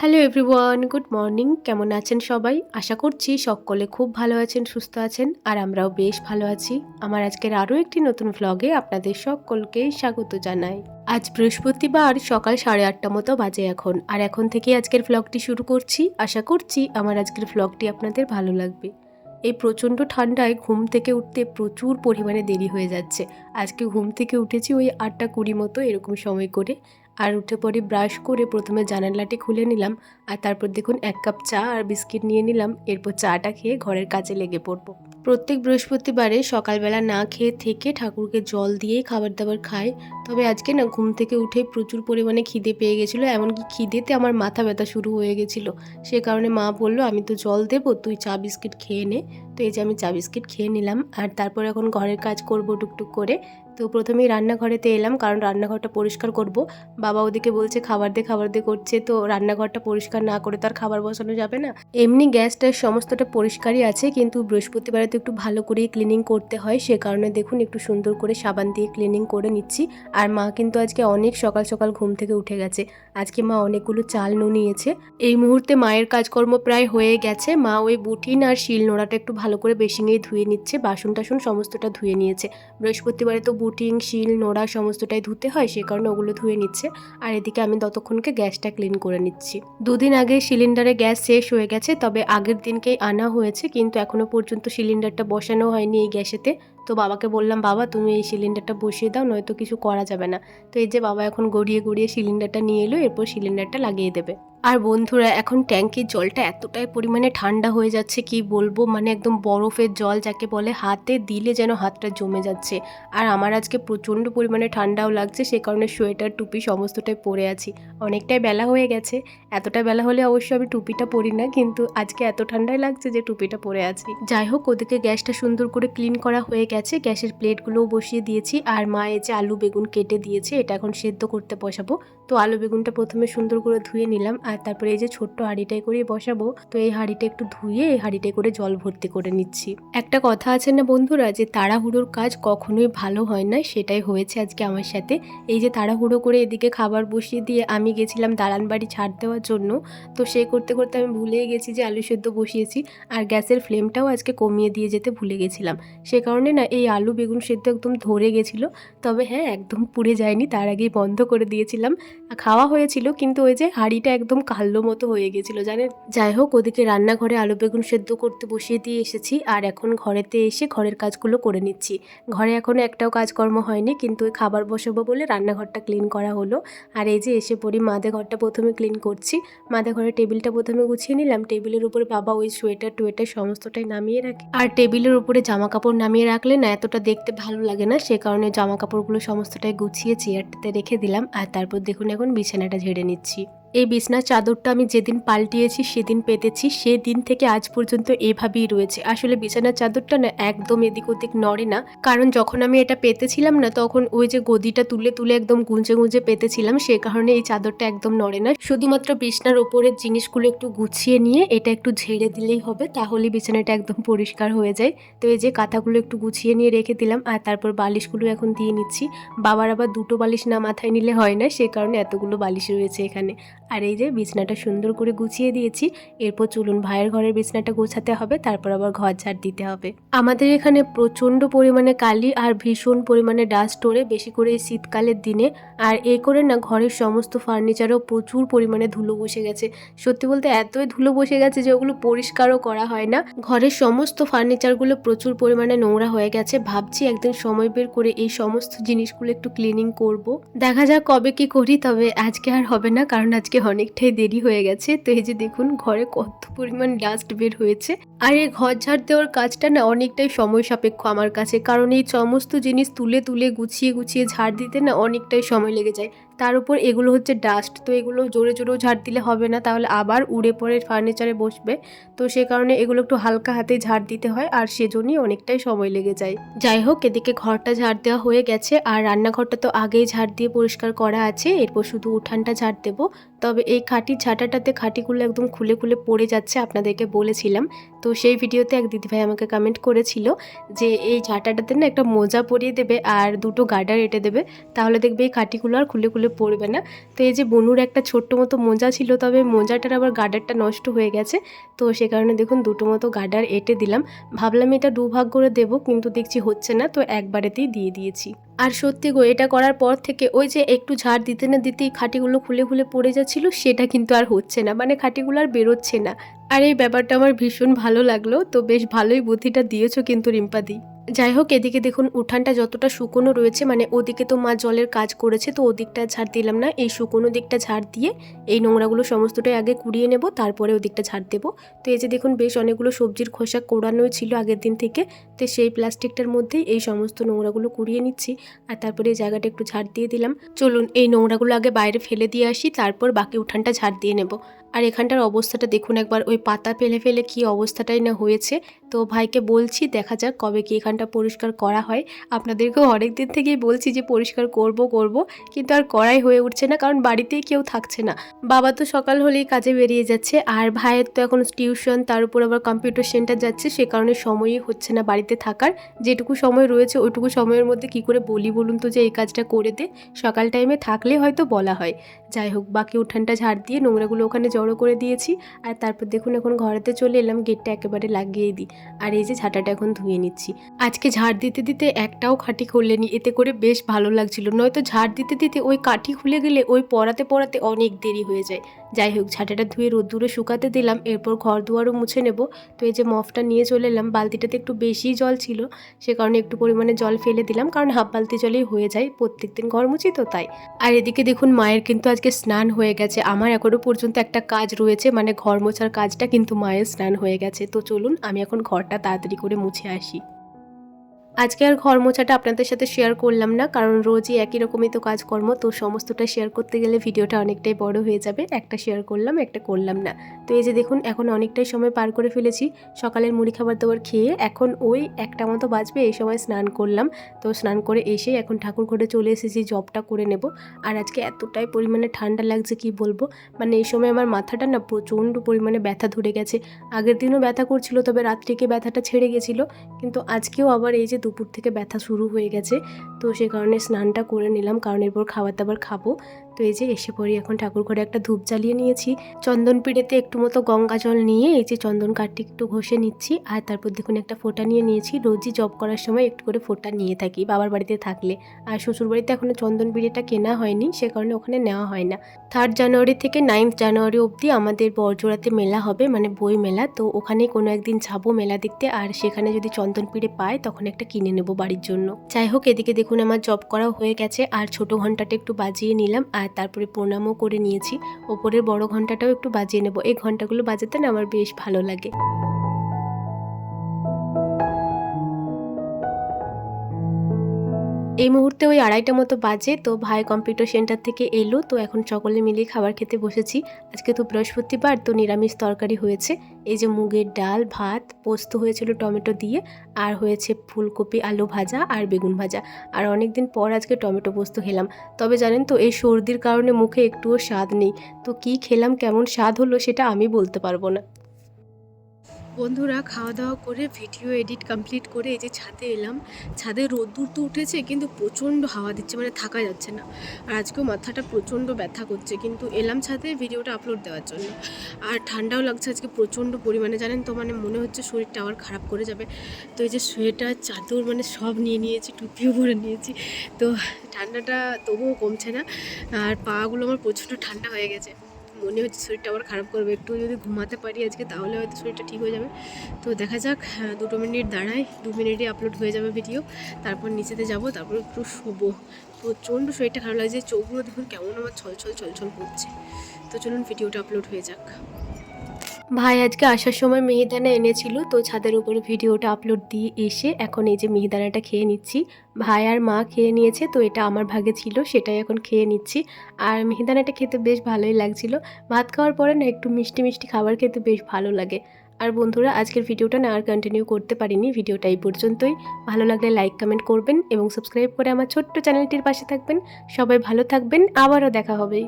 Hello everyone good morning কেমন আছেন সবাই? আশা করছি সকলে খুব ভালো আছেন, সুস্থ আছেন, আর আমরাও বেশ ভালো আছি। আমার আজকের আরও একটি নতুন ভ্লগে আপনাদের সকলকে স্বাগত জানাই। আজ বৃহস্পতিবার, সকাল সাড়ে আটটা মতো বাজে এখন। আর এখন থেকে আজকের ভ্লগটি শুরু করছি। আশা করছি আমার আজকের ভ্লগটি আপনাদের ভালো লাগবে। এই প্রচণ্ড ঠান্ডায় ঘুম থেকে উঠতে প্রচুর পরিমাণে দেরি হয়ে যাচ্ছে। আজকে ঘুম থেকে উঠেছি ওই আটটা কুড়ি মতো এরকম সময় করে। আর উঠে পরে ব্রাশ করে প্রথমে জানালাটি খুলে নিলাম, আর তারপর দেখুন এক কাপ চা আর বিস্কিট নিয়ে নিলাম, এরপর চাটা খেয়ে ঘরের কাজে লেগে পড়ব। প্রত্যেক বৃহস্পতিবারে সকালবেলা না খেয়ে থেকে ঠাকুরকে জল দিয়েই খাবার দাবার খাই, তবে আজকে না ঘুম থেকে উঠে প্রচুর পরিমাণে খিদে পেয়ে গেছিল, এমনকি খিদেতে আমার মাথা ব্যথা শুরু হয়ে গেছিল। সে কারণে মা বলল, আমি তো জল দেবো, তুই চা বিস্কিট খেয়ে নে। তো এই যে আমি চা বিস্কিট খেয়ে নিলাম, আর তারপর এখন ঘরের কাজ করব টুকটুক করে তো প্রথমেই রান্নাঘরেতে এলাম, কারণ রান্নাঘরটা পরিষ্কার করব। বাবা ওদিকে বলছে, খাবার দে খাবার দে করছে। তো রান্নাঘরটা পরিষ্কার না করে তার খাবার বসানো যাবে না। এমনি গ্যাসটার সমস্তটা পরিষ্কারই আছে, কিন্তু বৃহস্পতিবারে তো একটু ভালো করে ক্লিনিং করতে হয়। সে কারণে দেখুন, একটু সুন্দর করে সাবান দিয়ে ক্লিনিং করে নিচ্ছি। আর মা কিন্তু আজকে অনেক সকাল সকাল ঘুম থেকে উঠে গেছে। আজকে মা অনেকগুলো চাল নিয়েছে। এই মুহূর্তে মায়ের কাজকর্ম প্রায় হয়ে গেছে। মা ওই বুটিন আর শিল নোড়াটা একটু ভালো করে বেশিঙেই ধুয়ে নিচ্ছে। বাসন টাসন সমস্তটা ধুয়ে নিয়েছে। বৃহস্পতিবারে তো বুটিং, শিল, নোড়া সমস্তটাই ধুতে হয়, সে কারণে ওগুলো ধুয়ে নিচ্ছে। আর এদিকে আমি ততক্ষণকে গ্যাসটা ক্লিন করে নিচ্ছি। দুদিন আগে সিলিন্ডারে গ্যাস শেষ হয়ে গেছে, তবে আগের দিনকেই আনা হয়েছে, কিন্তু এখনও পর্যন্ত সিলিন্ডারটা বসানো হয়নি এই গ্যাসেতে। তো বাবাকে বললাম, বাবা, তুমি এই সিলিন্ডারটা বসিয়ে দাও, নয়তো কিছু করা যাবে না। তো এই যে বাবা এখন গড়িয়ে গড়িয়ে সিলিন্ডারটা নিয়ে এলো, এরপর সিলিন্ডারটা লাগিয়ে দেবে। আর বন্ধুরা, এখন ট্যাঙ্কির জলটা এতটাই পরিমাণে ঠান্ডা হয়ে যাচ্ছে কি বলব? মানে একদম বরফের জল যাকে বলে, হাতে দিলে যেন হাতটা জমে যাচ্ছে। আর আমার আজকে প্রচণ্ড পরিমাণে ঠান্ডাও লাগছে, সে কারণে সোয়েটার, টুপি সমস্তটাই পরে আছি। অনেকটাই বেলা হয়ে গেছে। এতটা বেলা হলে অবশ্যই আমি টুপিটা পরি না, কিন্তু আজকে এত ঠান্ডাই লাগছে যে টুপিটা পরে আছি। যাই হোক ওদিকে গ্যাসটা সুন্দর করে ক্লিন করা হয়ে গেছে। গ্যাসের প্লেটগুলোও বসিয়ে দিয়েছি। আর মা এই যে আলু বেগুন কেটে দিয়েছে, এটা এখন সেদ্ধ করতে বসাবো। তো আলু বেগুনটা প্রথমে সুন্দর করে ধুয়ে নিলাম। আর তারপরে এই যে ছোট্ট হাঁড়িটাই করে বসাবো, তো এই হাঁড়িটা একটু ধুয়ে এই হাঁড়িটাই করে জল ভর্তি করে নিচ্ছি। একটা কথা আছে না বন্ধুরা, যে তাড়াহুড়োর কাজ কখনোই ভালো হয় না, সেটাই হয়েছে আজকে আমার সাথে। এই যে তাড়াহুড়ো করে এদিকে খাবার বসিয়ে দিয়ে আমি গেছিলাম দালান বাড়ি ছাড় দেওয়ার জন্য, তো সে করতে করতে আমি ভুলেই গেছি যে আলু সেদ্ধ বসিয়েছি, আর গ্যাসের ফ্লেমটাও আজকে কমিয়ে দিয়ে যেতে ভুলে গেছিলাম। সে কারণে না এই আলু বেগুন সেদ্ধ একদম ধরে গেছিল, তবে হ্যাঁ একদম পুড়ে যায়নি, তার আগেই বন্ধ করে দিয়েছিলাম। খাওয়া হয়েছিল, কিন্তু ওই যে হাঁড়িটা একদম কাল্লো মতো হয়ে গেছিল, জানেন? যাই হোক, ওদিকে রান্নাঘরে আলু বেগুন সেদ্ধ করতে বসিয়ে দিয়ে এসেছি, আর এখন ঘরেতে এসে ঘরের কাজগুলো করে নিচ্ছি। ঘরে এখনও একটাও কাজকর্ম হয়নি, কিন্তু ওই খাবার বসাবো বলে রান্নাঘরটা ক্লিন করা হলো। আর এই যে এসে পড়ি, মাদে ঘরটা প্রথমে ক্লিন করছি। মাদে ঘরের টেবিলটা প্রথমে গুছিয়ে নিলাম, টেবিলের উপরে বাবা ওই সোয়েটার টোয়েটার সমস্তটাই নামিয়ে রাখে। আর টেবিলের উপরে জামা কাপড় নামিয়ে রাখলে না, এতটা দেখতে ভালো লাগে না, সে কারণে জামা কাপড়গুলো সমস্তটাই গুছিয়ে চেয়ারটাতে রেখে দিলাম। আর তারপর দেখুন, এখন বিছানাটা ঝেড়ে নিচ্ছি। এই বিছনার চাদরটা আমি যেদিন পাল্টিয়েছি, সেদিন পেতেছি। সেদিন থেকে আজ পর্যন্ত এভাবেই রয়েছে। আসলে বিছানার চাদরটা না একদম এদিক ওদিক নড়ে না। কারণ যখন আমি এটা পেতেছিলাম না, তখন ওই যে গদিটা তুলে তুলে একদম গুঁজে গুঁজে পেতেছিলাম, সে কারণে এই চাদরটা একদম নড়ে না। শুধুমাত্র বিছনার ওপরের জিনিসগুলো একটু গুছিয়ে নিয়ে এটা একটু ঝেড়ে দিলেই হবে তাহলে বিছানাটা একদম পরিষ্কার হয়ে যায়। তো এই যে কাঁথাগুলো একটু গুছিয়ে নিয়ে রেখে দিলাম, আর তারপর বালিশগুলো এখন দিয়ে নিচ্ছি। বাবার আবার দুটো বালিশ না মাথায় নিলে হয় না, সে কারণে এতগুলো বালিশ রয়েছে এখানে। আর এই যে বিছনাটা সুন্দর করে গুছিয়ে দিয়েছি। এরপর চলুন ভাইয়ের ঘরের বিছনাটা গোছাতে হবে, তারপর আবার ঘর ঝাড় দিতে হবে। আমাদের এখানে প্রচণ্ড পরিমাণে কালি আর ভীষণ পরিমাণে ডাস্ট ওড়ে, বেশি করে এই শীতকালের দিনে। আর এ করে না ঘরের সমস্ত ফার্নিচারও প্রচুর পরিমাণে ধুলো বসে গেছে। সত্যি বলতে এতই ধুলো বসে গেছে যে ওগুলো পরিষ্কারও করা হয় না। ঘরের সমস্ত ফার্নিচারগুলো প্রচুর পরিমাণে নোংরা হয়ে গেছে। ভাবছি একদিন সময় বের করে এই সমস্ত জিনিসগুলো একটু ক্লিনিং করব। দেখা যাক কবে কি করি, তবে আজকে আর হবে না, কারণ আজকে অনেকটাই দেরি হয়ে গেছে। তো এই যে দেখুন, ঘরে কত পরিমাণ ডাস্ট বের হয়েছে। আর এই ঘর ঝাড় দেওয়ার কাজটা না অনেকটাই সময় সাপেক্ষ আমার কাছে। কারণ এই সমস্ত জিনিস তুলে তুলে গুছিয়ে গুছিয়ে ঝাড় দিতে না অনেকটাই সময় লেগে যায়। তার উপর এগুলো হচ্ছে ডাস্ট তো এগুলো জোরে জোরেও ঝাড় দিলে হবে না, তাহলে আবার উড়ে পড়ে ফার্নিচারে বসবে। তো সে কারণে এগুলো একটু হালকা হাতে ঝাড় দিতে হয়, আর সেজন্যই অনেকটাই সময় লেগে যায়। যাই হোক, এদিকে ঘরটা ঝাড় দেওয়া হয়ে গেছে, আর রান্নাঘরটা তো আগেই ঝাড় দিয়ে পরিষ্কার করা আছে, এরপর শুধু উঠানটা ঝাড় দেবো। তবে এই খাটির ঝাঁটাটাতে খাটিগুলো একদম খুলে খুলে পড়ে যাচ্ছে, আপনাদেরকে বলেছিলাম। তো সেই ভিডিওতে এক দিদিভাই আমাকে কমেন্ট করেছিল যে, এই ঝাঁটাটাতে না একটা মোজা পরিয়ে দেবে আর দুটো গার্ডার এঁটে দেবে, তাহলে দেখবে এই খাটিগুলো আর খুলে খুলে হলে পড়বে না। তো এই যে বনুর একটা ছোট্ট মতো মোজা ছিল, তবে মোজাটার আবার গার্ডারটা নষ্ট হয়ে গেছে। তো সে কারণে দেখুন দুটো মতো গার্ডার এঁটে দিলাম। ভাবলাম এটা দুভাগ করে দেবো, কিন্তু দেখছি হচ্ছে না, তো একবারেতেই দিয়ে দিয়েছি। আর সত্যি গো, এটা করার পর থেকে ওই যে একটু ঝাড় দিতে না দিতেই খাটিগুলো খুলে খুলে পড়ে যাচ্ছিল, সেটা কিন্তু আর হচ্ছে না। মানে খাটিগুলো আর বেরোচ্ছে না। আর এই ব্যাপারটা আমার ভীষণ ভালো লাগল। তো বেশ ভালোই বুদ্ধিটা দিয়েছ কিন্তু রিম্পাদি। যাই হোক এদিকে দেখুন, উঠানটা যতটা শুকনো রয়েছে মানে ওদিকে তো মা জলের কাজ করেছে, তো ওদিকটা ঝাড় দিলাম না। এই শুকনো দিকটা ঝাড় দিয়ে এই নোংরাগুলো সমস্তটাই আগে কুড়িয়ে নেব, তারপরে ওদিকটা ঝাড় দেবো। তো এই যে দেখুন, বেশ অনেকগুলো সবজির খোসা কোড়ানোই ছিল আগের দিন থেকে, তো সেই প্লাস্টিকটার মধ্যেই এই সমস্ত নোংরাগুলো কুড়িয়ে নিচ্ছি। আর তারপরে এই জায়গাটা একটু ঝাড় দিয়ে দিলাম। চলুন, এই নোংরাগুলো আগে বাইরে ফেলে দিয়ে আসি, তারপর বাকি উঠানটা ঝাড় দিয়ে নেব। আর এখানটার অবস্থাটা দেখুন একবার, ওই পাতা ফেলে ফেলে কি অবস্থাটাই না হয়েছে। তো ভাইকে বলছি, দেখা যাক কবে কি এখানটা পরিষ্কার করা হয়। আপনাদেরকেও অনেক দিন থেকেই বলছি যে পরিষ্কার করব করব, কিন্তু আর করাই হয়ে উঠছে না, কারণ বাড়িতেই কেউ থাকছে না। বাবা তো সকাল হলেই কাজে বেরিয়ে যাচ্ছে, আর ভাইয়ের তো এখন টিউশন, তার উপর আবার কম্পিউটার সেন্টার যাচ্ছে, সে কারণে সময়ই হচ্ছে না বাড়িতে থাকার। যেটুকু সময় রয়েছে, ওইটুকু সময়ের মধ্যে কি করে বলি বলুন তো যে এই কাজটা করে দে। সকাল টাইমে থাকলে হয়তো বলা হয়। যাই হোক, বাকি উঠানটা ঝাড় দিয়ে নোংরাগুলো ওখানে জড়ো করে দিয়েছি আর তারপর দেখুন এখন ঘরেতে চলে এলাম, গেটটা একেবারে লাগিয়ে দিই। আর এই যে ঝাঁটাটা এখন ধুয়ে নিচ্ছি। আজকে ঝাড় দিতে দিতে একটাও খাঁটি খুললেনি, এতে করে বেশ ভালো লাগছিল। নয়তো ঝাড় দিতে দিতে ওই কাঠি খুলে গেলে ওই পড়াতে পড়াতে অনেক দেরি হয়ে যায়। যাই হোক, ঝাঁটাটা ধুয়ে রোদ্দুরে শুকাতে দিলাম, এরপর ঘর দুয়ারও মুছে নেব। তো এই যে মফটা নিয়ে চলে এলাম, বালতিটাতে একটু বেশি জল ছিল, সে কারণে একটু পরিমাণে জল ফেলে দিলাম, কারণ হাফ বালতি জলেই হয়ে যায় প্রত্যেক দিন ঘর মুছি তো তাই। আর এদিকে দেখুন, মায়ের কিন্তু আজকে স্নান হয়ে গেছে, আমার এখনও পর্যন্ত একটা কাজ রয়েছে মানে ঘর মোছার কাজটা কিন্তু মায়ের স্নান হয়ে গেছে। তো চলুন, আমি এখন ঘরটা তাড়াতাড়ি করে মুছে আসি। আজকে আর ঘর মোছাটা আপনাদের সাথে শেয়ার করলাম না, কারণ রোজই একই রকমই তো কাজকর্ম, তো সমস্তটা শেয়ার করতে গেলে ভিডিওটা অনেকটাই বড় হয়ে যাবে। একটা শেয়ার করলাম, একটা করলাম না। তো এই যে দেখুন, এখন অনেকটাই সময় পার করে ফেলেছি, সকালের মুড়ি খাবার দাবার খেয়ে এখন ওই একটা মতো বাজবে, এই সময় স্নান করলাম। তো স্নান করে এসে এখন ঠাকুর ঘরে চলে এসেছি, জবটা করে নেব। আর আজকে এতটাই পরিমাণে ঠান্ডা লাগছে, কি বলব? মানে এই সময় আমার মাথাটা না প্রচণ্ড পরিমাণে ব্যথা ধরে গেছে। আগের দিনও ব্যথা করছিল, তবে রাত্রিকে ব্যথাটা ছেড়ে গেছিল। কিন্তু আজকেও আবার এই যে দুপুর থেকে ব্যথা শুরু হয়ে গেছে। তো সে কারণে স্নানটা করে নিলাম, কারণ এরপর খাবার দাবার খাব। তো এই যে এসে পড়ি, এখন ঠাকুর ঘরে একটা ধূপ জ্বালিয়ে নিয়েছি। চন্দন পিড়েতে একটু মতো গঙ্গা জল নিয়ে এই যে চন্দন কাঠটি একটু ঘষে নিচ্ছি আর তারপর দেখুন একটা ফোঁটা নিয়ে নিয়েছি। রোজই জব করার সময় একটু করে ফোঁটা নিয়ে থাকি বাবার বাড়িতে থাকলে। আর শ্বশুর বাড়িতে এখনও চন্দন পিড়েটা কেনা হয়নি, সে কারণে ওখানে নেওয়া হয় না। থার্ড জানুয়ারি থেকে নাইন্থ জানুয়ারি অবধি আমাদের বরজোড়াতে মেলা হবে মানে বই মেলা। তো ওখানে কোনো একদিন যাব মেলা দেখতে আর সেখানে যদি চন্দন পিড়ে পায় তখন একটা কিনে নেব বাড়ির জন্য। যাই হোক, এদিকে দেখুন আমার জব করা হয়ে গেছে আর ছোট ঘন্টাটা একটু বাজিয়ে নিলাম আর তারপরে প্রণামও করে নিয়েছি। ওপরের বড় ঘন্টাটাও একটু বাজিয়ে নেব। এই ঘন্টাগুলো বাজাতে না আমার বেশ ভালো লাগে। এই মুহূর্তে ওই আড়াইটা মতো বাজে, তো ভাই কম্পিউটার সেন্টার থেকে এলো, তো এখন সকলে মিলে খাবার খেতে বসেছি। আজকে তো বৃহস্পতিবার, তো নিরামিষ তরকারি হয়েছে। এই যে মুগের ডাল, ভাত, পোস্ত হয়েছিল টমেটো দিয়ে, আর হয়েছে ফুলকপি, আলু ভাজা আর বেগুন ভাজা। আর অনেক দিন পর আজকে টমেটো পোস্ত খেলাম। তবে জানেন তো, এই সর্দির কারণে মুখে একটুও স্বাদ নেই। তো কি খেলাম, কেমন স্বাদ হলো সেটা আমি বলতে পারব না। বন্ধুরা খাওয়া দাওয়া করে ভিডিও এডিট কমপ্লিট করে এই যে ছাদে এলাম। ছাদে রোদ্দুর তো উঠেছে, কিন্তু প্রচণ্ড হাওয়া দিচ্ছে মানে থাকা যাচ্ছে না। আর আজকেও মাথাটা প্রচণ্ড ব্যথা করছে, কিন্তু এলাম ছাদে ভিডিওটা আপলোড দেওয়ার জন্য। আর ঠান্ডাও লাগছে আজকে প্রচণ্ড পরিমাণে, জানেন তো মানে মনে হচ্ছে শরীরটা আবার খারাপ করে যাবে। তো এই যে সোয়েটার, চাদর মানে সব নিয়ে নিয়েছি, টুপিও পরে নিয়েছি। তো ঠান্ডাটা তবুও কমছে না, আর পাগুলো আমার প্রচণ্ড ঠান্ডা হয়ে গেছে। মনে হচ্ছে শরীরটা আবার খারাপ করবে। একটু যদি ঘুমাতে পারি আজকে তাহলে হয়তো শরীরটা ঠিক হয়ে যাবে। তো দেখা যাক হ্যাঁ, দুটো মিনিট দাঁড়ায় দু মিনিটে আপলোড হয়ে যাবে ভিডিও তারপর নিচেতে যাব তারপর একটু শোবো। প্রচণ্ড শরীরটা খারাপ লাগছে চোখগুলো দেখুন কেমন আমার ছল ছল ছল ছল করছে। তো চলুন ভিডিওটা আপলোড হয়ে যাক। ভাই, আজকে আসার সময় মিহিদানা এনেছিল, তো ছাদের উপরে ভিডিওটা আপলোড দিয়ে এসে এখন এই যে মিহিদানাটা খেয়ে নিচ্ছি। ভাই আর মা খেয়ে নিয়েছে, তো এটা আমার ভাগে ছিল, সেটাই এখন খেয়ে নিচ্ছি। আর মিহিদানাটা খেতে বেশ ভালোই লাগছিল। ভাত খাওয়ার পরে না একটু মিষ্টি মিষ্টি খাবার খেতে বেশ ভালো লাগে। আর বন্ধুরা, আজকের ভিডিওটা না আর কন্টিনিউ করতে পারিনি, ভিডিওটা এই পর্যন্তই। ভালো লাগলে লাইক কমেন্ট করবেন এবং সাবস্ক্রাইব করে আমার ছোট্ট চ্যানেলটির পাশে থাকবেন। সবাই ভালো থাকবেন, আবারও দেখা হবে।